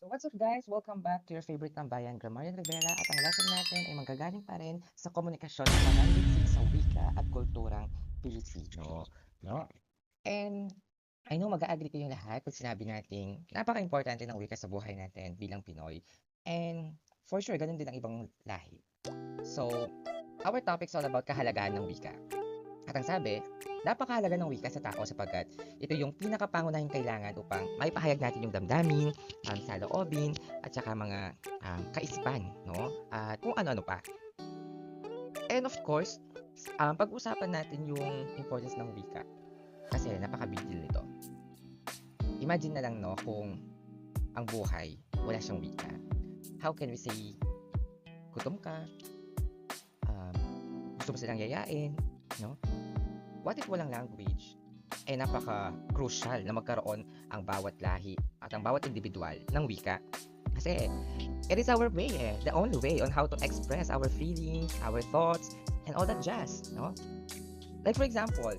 So what's up guys? Welcome back to your favorite tambayan, Gramarian Rivera at ang lesson natin ay manggagaling pa rin sa komunikasyon at pananaliksik sa wika at kulturang Pilipino. No? And I know mag-agree kayong lahat pag sinabi nating napaka-importante ng wika sa buhay natin bilang Pinoy. And for sure, ganun din ang ibang lahi. So, our topic's all about kahalagaan ng wika. At ang sabi, napakahalaga ng wika sa tao sapagkat ito yung pinakapangunahing kailangan upang maipahayag natin yung damdamin, ang saloobin, at saka mga um, kaisipan, no? At kung ano-ano pa. And of course, um, pag-usapan natin yung importance ng wika. Kasi napaka-big deal nito. Imagine na lang, no, kung ang buhay, wala siyang wika. How can we say, gutom ka, um, gusto mo silang yayain, no? What if walang language? Eh napaka-crucial na magkaroon ang bawat lahi at ang bawat individual ng wika. Kasi it is our way eh, the only way on how to express our feelings, our thoughts, and all that jazz, no? Like for example,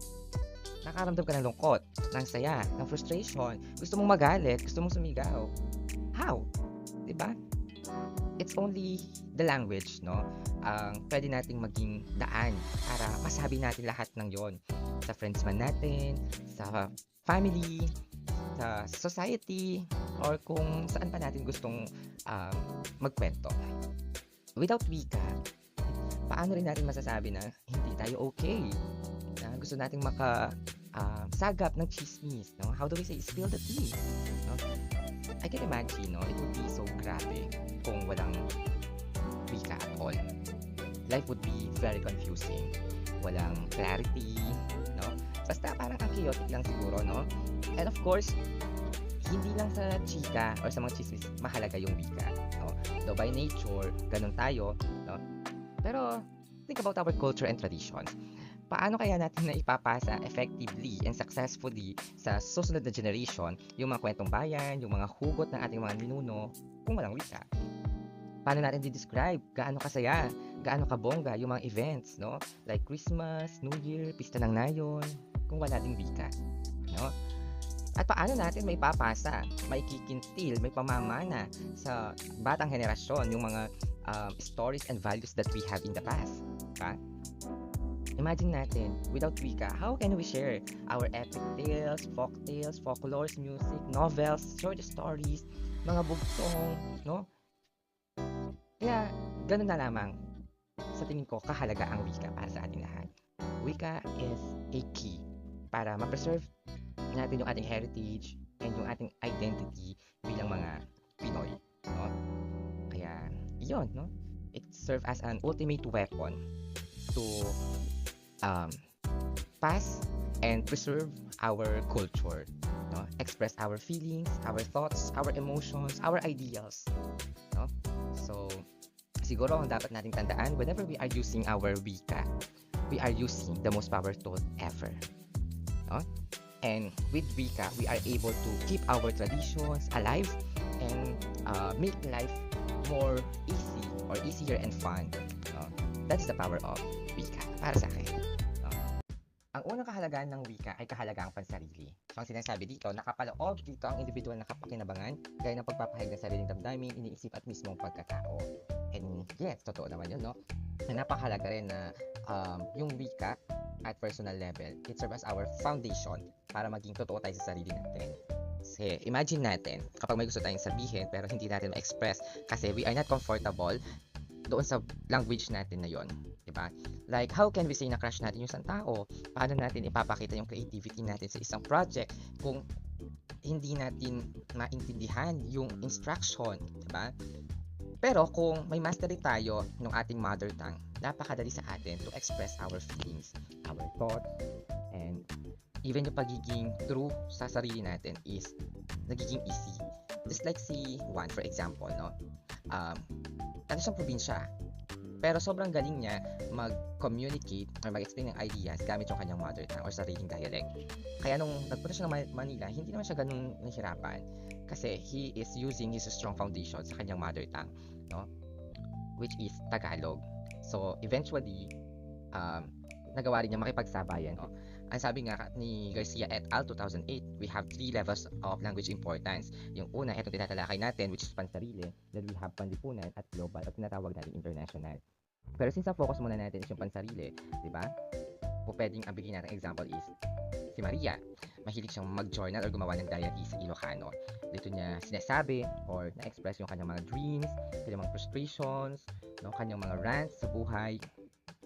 nakaramdam ka ng lungkot, ng saya, ng frustration, gusto mong magalit, gusto mong sumigaw. How? 'Di ba? It's only the language, no? Ang pwede nating maging daan para masabi natin lahat ng yon sa friends man natin, sa family, sa society, or kung saan pa natin gustong um, magkwento. Without wika, paano rin natin masasabi na hindi tayo okay? Na gusto nating maka um, sagap ng chismis, no? How do we say, spill the tea, no? I can imagine, no? It would be so grabe kung walang wika at all. Life would be very confusing. Walang clarity, no? Basta parang ang chaotic lang siguro, no? And of course, hindi lang sa chika or sa mga chismis mahalaga yung wika, no? Though by nature, ganun tayo, no? Pero think about our culture and traditions. Paano kaya natin na ipapasa effectively and successfully sa susunod na generation yung mga kwentong bayan, yung mga hugot ng ating mga ninuno kung walang wika? Paano natin di-describe gaano kasaya, gaano kabongga yung mga events, no? Like Christmas, New Year, Pista ng Nayon, kung wala ding wika, no? At paano natin may papasa, may kikintil, may pamamana sa batang henerasyon yung mga um, stories and values that we have in the past, ka? Imagine natin, without wika, how can we share our epic tales, folk tales, folklores, music, novels, short stories, mga bugtong, no? Kaya, ganun na lamang. Sa tingin ko, kahalaga ang wika para sa ating lahat. Wika is a key para ma-preserve natin yung ating heritage and yung ating identity bilang mga Pinoy. No? Kaya, yun, no? It serve as an ultimate weapon to um, pass and preserve our culture. Express our feelings, our thoughts, our emotions, our ideals. No? So, siguro ang dapat nating tandaan whenever we are using our wika, we are using the most power tool ever. And with wika, we are able to keep our traditions alive and uh, make life more easy or easier and fun. No? That is the power of wika para sa akin. Ang unang kahalagaan ng wika ay kahalagang pansarili. So ang sinasabi dito, nakapaloob dito ang individual na kapakinabangan gaya ng pagpapahayag ng sariling damdamin, iniisip at mismong pagkatao. And yes, totoo naman yun, no? Na napakahalaga rin na um, yung wika at personal level, it serves as our foundation para maging totoo tayo sa sarili natin. Kasi imagine natin, kapag may gusto tayong sabihin pero hindi natin ma-express kasi we are not comfortable doon sa language natin na yon, 'di ba? Like how can we say na crush natin yung isang tao? Paano natin ipapakita yung creativity natin sa isang project kung hindi natin maintindihan yung instruction, 'di ba? Pero kung may mastery tayo ng ating mother tongue, napakadali sa atin to express our feelings, our thoughts, and even yung pagiging true sa sarili natin is nagiging easy. Just like si Juan, for example, no? Um, ano siyang probinsya, pero sobrang galing niya mag-communicate or mag-explain ng ideas gamit yung kanyang mother tongue or sariling dialect. Kaya nung nagpunta siya ng Ma- Manila, hindi naman siya ganun nahirapan kasi he is using his strong foundation sa kanyang mother tongue, no? Which is Tagalog. So, eventually, um, nagawa rin niya makipagsabayan, no? ang sabi nga ni Garcia et al. 2008, we have three levels of language importance. Yung una, itong tinatalakay natin, which is pansarili. Then we have panlipunan at global, at tinatawag natin international. Pero since ang focus muna natin is yung pansarili, di ba? O pwedeng ang bigyan natin example is si Maria. Mahilig siyang mag-journal or gumawa ng diary sa Ilocano. Dito niya sinasabi or na-express yung kanyang mga dreams, kanyang mga frustrations, no, kanyang mga rants sa buhay.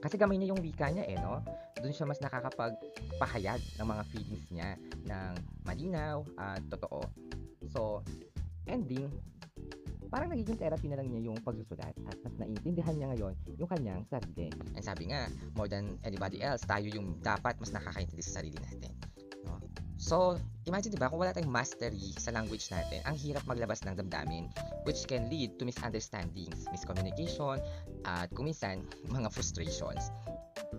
Kasi gamay niya yung wika niya eh, no? Doon siya mas nakakapagpahayag ng mga feelings niya ng malinaw at totoo. So, ending, parang nagiging therapy na lang niya yung pagsusulat at mas naiintindihan niya ngayon yung kanyang sarili. And sabi nga, more than anybody else, tayo yung dapat mas nakakaintindi sa sarili natin. No? So, imagine diba, kung wala tayong mastery sa language natin, ang hirap maglabas ng damdamin, which can lead to misunderstandings, miscommunication, at kung minsan, mga frustrations.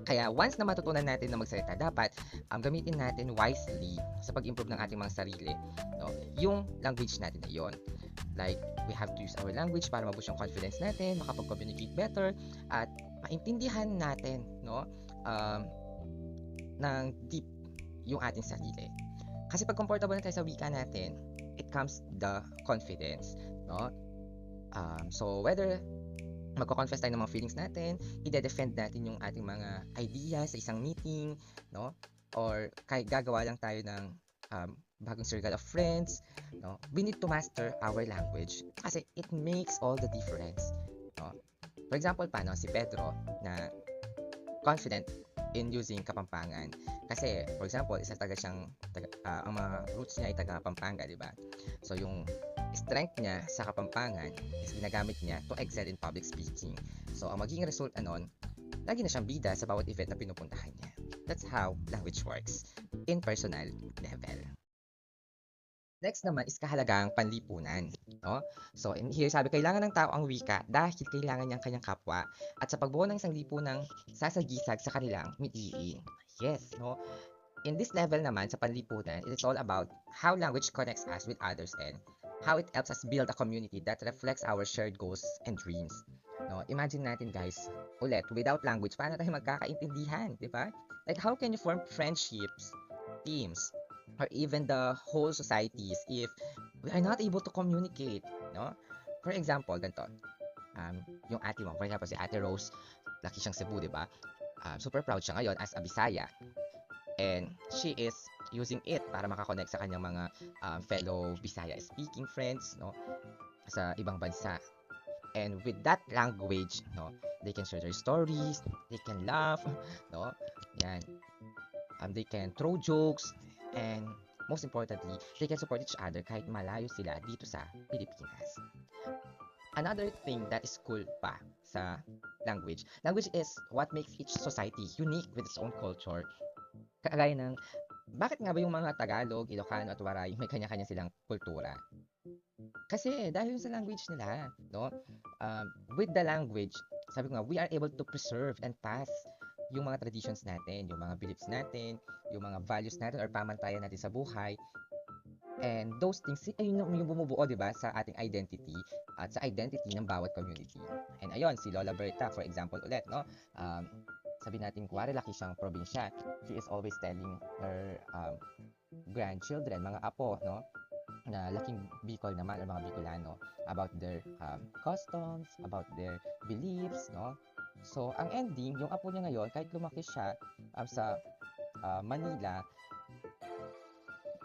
Kaya once na matutunan natin na magsalita, dapat um, gamitin natin wisely sa pag-improve ng ating mga sarili, no? yung language natin na yon. Like, we have to use our language para maboost yung confidence natin, makapag-communicate better, at maintindihan natin, no, um, ng deep yung ating sarili. Kasi pag comfortable na tayo sa wika natin, it comes the confidence, no? Um, so, whether magko-confess tayo ng mga feelings natin, ide-defend natin yung ating mga ideas sa isang meeting, no? Or kahit gagawa lang tayo ng um, bagong circle of friends, no? We need to master our language kasi it makes all the difference, no? For example, paano si Pedro na confident in using Kapampangan. Kasi, for example, isa taga siyang, taga, ah, ang mga roots niya ay taga Pampanga, di ba? So, yung strength niya sa Kapampangan is ginagamit niya to excel in public speaking. So, ang magiging resulta nun, lagi na siyang bida sa bawat event na pinupuntahan niya. That's how language works in personal level. Next naman is kahalagang panlipunan. No? So, in here sabi, kailangan ng tao ang wika dahil kailangan niya ang kanyang kapwa at sa pagbuo ng isang lipunang sasagisag sa kanilang mitiin. Yes, no? In this level naman sa panlipunan, it is all about how language connects us with others and how it helps us build a community that reflects our shared goals and dreams. No, imagine natin guys, ulit, without language, paano tayo magkakaintindihan, di ba? Like, how can you form friendships, teams, or even the whole societies if we are not able to communicate, no? For example, ganito, um, yung ate mo, for example, si Ate Rose, laki siyang Cebu, di ba? Um, super proud siya ngayon as a Bisaya. And she is using it para makakonect sa kanyang mga um, fellow Bisaya speaking friends, no? Sa ibang bansa. And with that language, no, they can share their stories, they can laugh, no? Yan. Um, they can throw jokes, and most importantly, they can support each other kahit malayo sila dito sa Pilipinas. Another thing that is cool pa sa language, language is what makes each society unique with its own culture. Kagaya ng, bakit nga ba yung mga Tagalog, Ilocano at Waray may kanya-kanya silang kultura? Kasi dahil sa language nila, no? Um, with the language, sabi ko nga, we are able to preserve and pass yung mga traditions natin, yung mga beliefs natin, yung mga values natin or pamantayan natin sa buhay. And those things, ay yun yung bumubuo, di ba, sa ating identity at sa identity ng bawat community. And ayun, si Lola Berta, for example ulit, no? Um, sabi natin, kuwari laki siyang probinsya. She is always telling her um, grandchildren, mga apo, no? na laking Bicol naman or mga Bicolano about their um, customs, about their beliefs, no? So, ang ending, yung apo niya ngayon, kahit lumaki siya um, sa uh, Manila,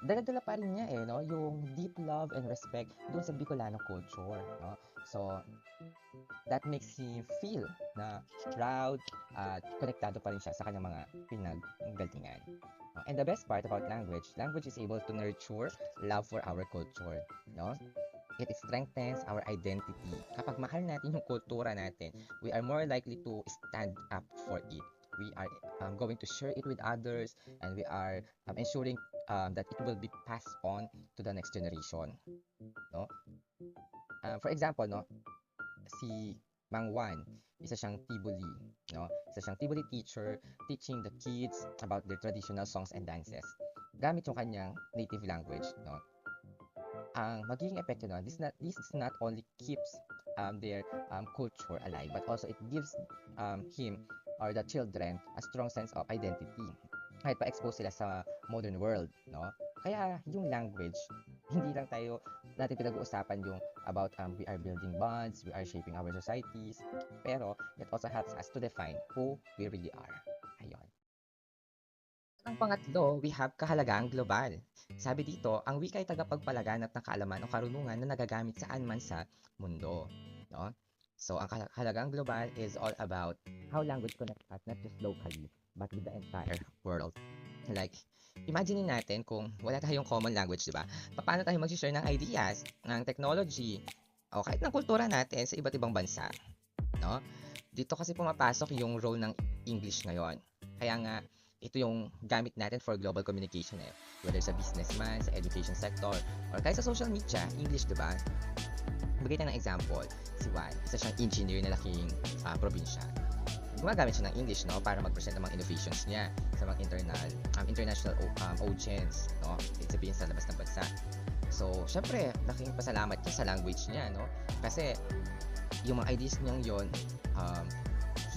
dala-dala pa rin niya eh, no? Yung deep love and respect doon sa Bicolano culture, no? So, that makes him feel na proud at konektado pa rin siya sa kanyang mga pinaggalingan. No? And the best part about language, language is able to nurture love for our culture, no? It strengthens our identity. Kapag mahal natin yung kultura natin, we are more likely to stand up for it. We are um, going to share it with others and we are um, ensuring um, that it will be passed on to the next generation. No? Uh, for example, no, si Mang Juan, isa siyang Tibuli, no? Isa siyang Tibuli teacher teaching the kids about their traditional songs and dances. Gamit yung kanyang native language, no? Ang magiging epekto no, this not this is not only keeps um, their um, culture alive, but also it gives um, him or the children a strong sense of identity. kahit pa-expose sila sa modern world, no? Kaya yung language, hindi lang tayo natin pinag-uusapan yung about um, we are building bonds, we are shaping our societies, pero it also helps us to define who we really are. Ayun. Ang pangatlo, we have kahalagaang global. Sabi dito, ang wika ay tagapagpalaganap ng kaalaman o karunungan na nagagamit saan man sa mundo. No? So, ang kahalagang global is all about how language connects us not just locally, but with the entire world. Like, imagine natin kung wala tayong common language, di ba? Paano tayo mag-share ng ideas, ng technology, o kahit ng kultura natin sa iba't ibang bansa. No? Dito kasi pumapasok yung role ng English ngayon. Kaya nga, ito yung gamit natin for global communication eh. Whether sa businessman, sa education sector, or kahit sa social media, English, di ba? Bigay tayo ng example. Si Juan, isa siyang engineer na laking uh, probinsya. Gumagamit siya ng English, no? Para mag-present ng mga innovations niya sa mga internal, um, international um, audience, no? It's sabihin sa labas ng bansa. So, syempre, laking pasalamat niya sa language niya, no? Kasi, yung mga ideas niyang yon um,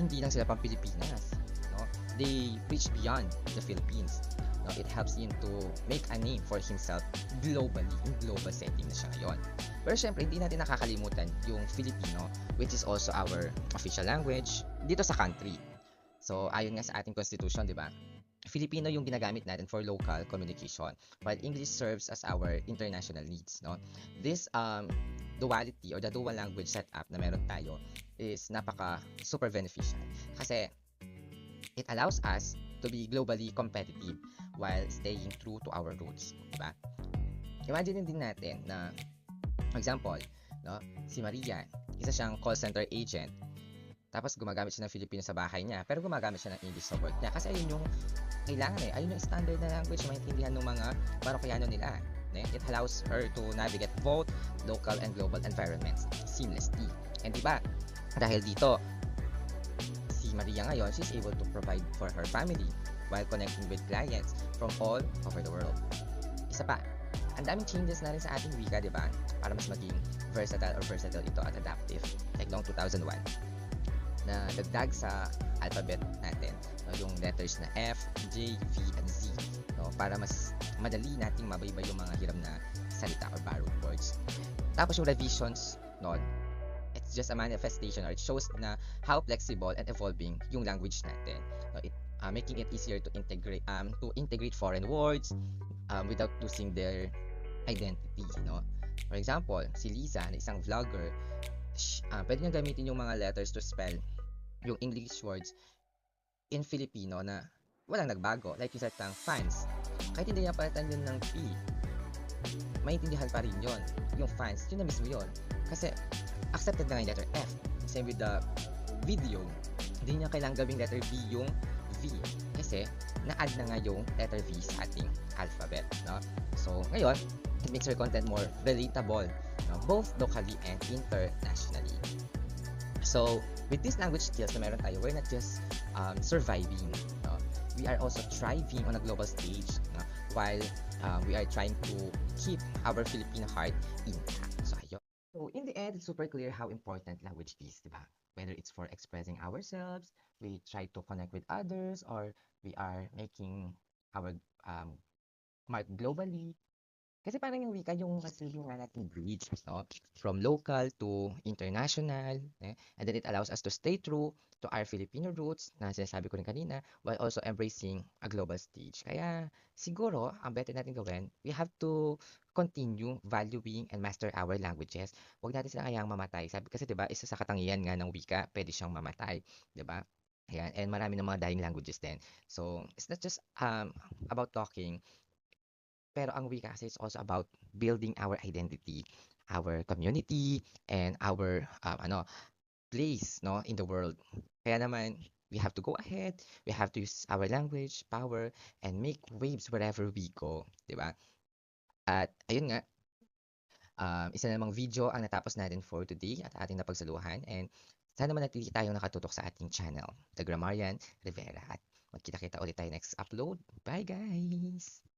hindi lang sila pang Pilipinas, no? They reach beyond the Philippines. No, it helps him to make a name for himself globally, in global setting na siya ngayon. Pero syempre, hindi natin nakakalimutan yung Filipino, which is also our official language dito sa country. So, ayon nga sa ating constitution, di ba? Filipino yung ginagamit natin for local communication, while English serves as our international needs, no? This um, duality or the dual language setup na meron tayo is napaka super beneficial kasi it allows us to be globally competitive while staying true to our roots, di ba? Imagine din natin na example, no, si Maria, isa siyang call center agent. Tapos gumagamit siya ng Filipino sa bahay niya, pero gumagamit siya ng English sa work niya kasi ayun yung kailangan eh. Ayun yung standard na language maintindihan ng mga Marokiano nila. It allows her to navigate both local and global environments seamlessly. And diba, dahil dito, si Maria ngayon, she's able to provide for her family while connecting with clients from all over the world. Isa pa, ang daming changes na rin sa ating wika, di ba? Para mas maging versatile or versatile ito at adaptive. Like noong 2001, na dagdag sa alphabet natin, no, yung letters na F, J, V, and Z, no, para mas madali nating mabaybay yung mga hiram na salita or borrowed words. Tapos yung revisions, no, it's just a manifestation or it shows na how flexible and evolving yung language natin. No, it, uh, making it easier to integrate um, to integrate foreign words um, without losing their identity, no? For example, si Lisa, na isang vlogger, sh- uh, pwede niya gamitin yung mga letters to spell yung English words in Filipino na walang nagbago. Like yung salitang fans. Kahit hindi niya palitan yun ng P, maintindihan pa rin yun. Yung fans, yun na mismo yun. Kasi accepted na nga yung letter F. Same with the video. Hindi niya kailangang gawing letter B yung V. Kasi na-add na nga yung letter V sa ating alphabet. No? So, ngayon, it makes your content more relatable, no? both locally and internationally. So, with these language skills na meron tayo, we're not just um, surviving. No? We are also thriving on a global stage no? while uh, we are trying to keep our Filipino heart intact. So. So, in the end, it's super clear how important language is, di? Whether it's for expressing ourselves, we try to connect with others, or we are making our um, mark globally. Kasi parang yung wika yung masilong nga nating bridge, no? From local to international, eh? and then it allows us to stay true to our Filipino roots, na sinasabi ko rin kanina, while also embracing a global stage. Kaya siguro, ang better natin gawin, we have to continue valuing and master our languages. Huwag natin silang hayang mamatay. Sabi kasi 'di ba, isa sa katangian nga ng wika, pwede siyang mamatay, 'di ba? Ayan, and marami ng mga dying languages din. So, it's not just um, about talking, pero ang wika is also about building our identity, our community, and our um, ano place no in the world. Kaya naman, we have to go ahead, we have to use our language, power, and make waves wherever we go, di ba? At ayun nga, um, isa namang video ang natapos natin for today at ating napagsaluhan and sana manatili tayong nakatutok sa ating channel, The Grammarian Rivera. At magkita-kita ulit tayo next upload. Bye guys!